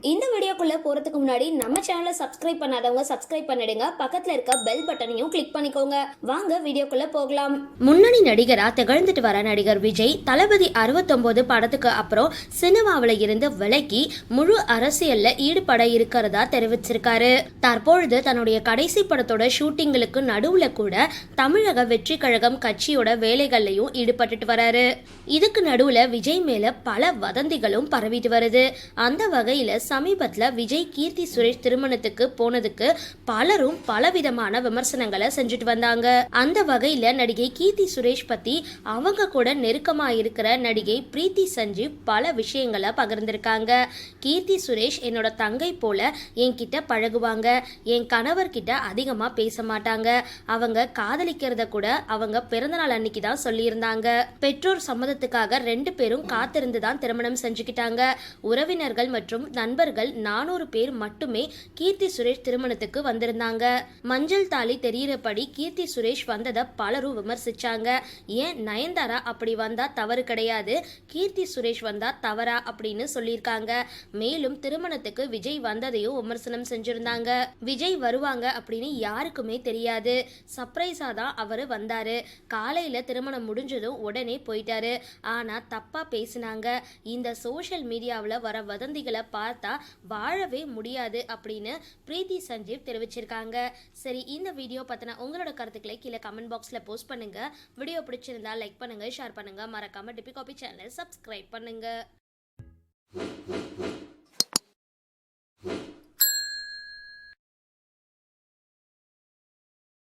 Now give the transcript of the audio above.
இந்த வீடியோக்குள்ளே போறதுக்கு முன்னாடி நம்ம சேனலை சப்ஸ்கிரைப் பண்ணாதவங்க சப்ஸ்கிரைப் பண்ணிடுங்க. பக்கத்தில் இருக்க பெல் பட்டனையும் கிளிக் பண்ணிக்கோங்க. வாங்க வீடியோக்குள்ளே போகலாம். முன்னணி நடிகராக திகழ்ந்துட்டு வர நடிகர் விஜய் தளபதி அறுபத்தொம்போது படத்துக்கு அப்புறம் சினிமாவில் இருந்து விலக்கி முழு அரசியலில் ஈடுபட இருக்கிறதா தெரிவிச்சிருக்காரு. தற்பொழுது தன்னுடைய கடைசி படத்தோட ஷூட்டிங்களுக்கு நடுவில் கூட தமிழக வெற்றி கழகம் கட்சியோட வேலைகள்லையும் ஈடுபட்டுட்டு வராரு. இதுக்கு நடுவில் விஜய் மேல பல வதந்திகளும் பரவிட்டு வருது. அந்த வகையில் சமீபத்தில் விஜய் கீர்த்தி சுரேஷ் திருமணத்துக்கு போனதுக்கு பலரும் பலவிதமான விமர்சனங்களை செஞ்சுட்டு வந்தாங்க. அந்த வகையில நடிகை கீர்த்தி சுரேஷ் பத்தி அவங்க கூட நெருக்கமா இருக்கிற நடிகை பிரீத்தி சஞ்சீவ் பல விஷயங்களை பகிர்ந்திருக்காங்க. கீர்த்தி சுரேஷ் என்னோட தங்கை போல என்கிட்ட பழகுவாங்க. என் கணவர்கிட்ட அதிகமா பேச மாட்டாங்க. அவங்க காதலிக்கிறத கூட அவங்க பிறந்தநாள் அன்னைக்கு தான் சொல்லியிருந்தாங்க. பெற்றோர் சம்மதத்துக்காக ரெண்டு பேரும் காத்திருந்து தான் திருமணம் செஞ்சுக்கிட்டாங்க. உறவினர்கள் மற்றும் நண்பர்கள் நானூறு பேர் மட்டுமே கீர்த்தி சுரேஷ் திருமணத்துக்கு வந்திருந்தாங்க. மஞ்சள் தாலி தெரியிறபடி கீர்த்தி சுரேஷ் வந்ததை பலரும் விமர்சிச்சாங்க. ஏன் நயன்தாரா அப்படி வந்தா தவறு கிடையாது? கீர்த்தி சுரேஷ் வந்தா தவறா அப்படின்னு சொல்லியிருக்காங்க. மேலும் திருமணத்துக்கு விஜய் வந்ததையும் விமர்சனம் செஞ்சிருந்தாங்க. விஜய் வருவாங்க அப்படின்னு யாருக்குமே தெரியாது. சர்ப்ரைஸா தான் அவர் வந்தாரு. காலையில திருமணம் முடிஞ்சதும் உடனே போயிட்டாரு. ஆனா தப்பா பேசினாங்க. இந்த சோஷியல் மீடியாவில் வர வதந்திகளை பார்த்தா வாழவே முடியாது அப்படின்னு பிரீத்தி சஞ்சீவ் தெரிவிச்சிருக்காங்க. சரி இந்த வீடியோ பத்தின உங்களோட கருத்துக்களை கீழே கமெண்ட் பாக்ஸில் போஸ்ட் பண்ணுங்க. வீடியோ பிடிச்சிருந்தா லைக் பண்ணுங்க ஷேர் பண்ணுங்க. மறக்காம டிபி காபி சேனலை சப்ஸ்கிரைப் பண்ணுங்க.